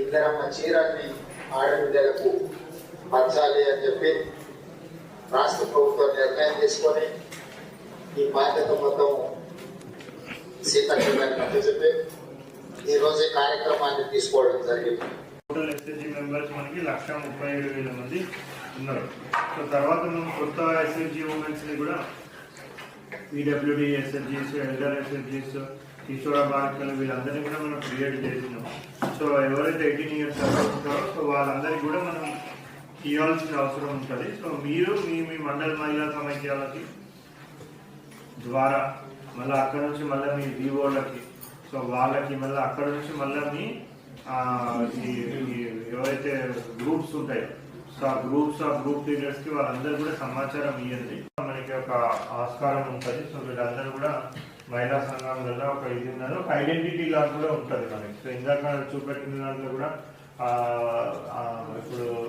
ఇందరమ్మ చీరాన్ని ఆడబిడ్డలకు పంచాలి అని చెప్పి రాష్ట్ర ప్రభుత్వం నిర్ణయం తీసుకొని ఈ బాధ్యత మొత్తం సీతక్క గారికి చెప్పి ఈ ఈ కార్యక్రమాన్ని తీసుకోవడం జరిగింది. టోటల్ ఎస్ఎస్జీ మెంబర్స్ మనకి లక్ష ముప్పై ఏడు వేల మంది ఉన్నారు. సో తర్వాత మనం కొత్త ఎస్ఎస్జీ ఉమెన్స్ని కూడా ఈడబ్ల్యూడి ఎస్ఎస్జీస్ ఎల్డర్ ఎస్ఎస్జీస్ కిషోర బాలికలు వీళ్ళందరినీ కూడా మనం క్రియేట్ చేసినాం. సో ఎవరైతే ఎయిటీన్ ఇయర్స్ ఉంటారో సో వాళ్ళందరికీ కూడా మనం ఇవ్వాల్సిన అవసరం ఉంటుంది. సో మీరు మీ మీ మండల మహిళా సమైక్యాలకి ద్వారా మళ్ళీ అక్కడ నుంచి మళ్ళీ మీ వివోలకి సో వాళ్ళకి మళ్ళీ అక్కడ నుంచి మళ్ళీ మీ ఎవరైతే గ్రూప్స్ ఉంటాయో సో ఆ గ్రూప్స్ ఆ గ్రూప్ లీడర్స్కి వాళ్ళందరూ కూడా సమాచారం ఇవ్వండి మనకి ఒక ఆస్కారం ఉంటుంది. సో వీళ్ళందరూ కూడా మహిళా సంఘాలలో ఒక ఇది ఉన్నారు. ఒక ఐడెంటిటీ లాగా కూడా ఉంటుంది మనకి. సో ఇందాక చూపెట్టిన దాంట్లో కూడా ఆ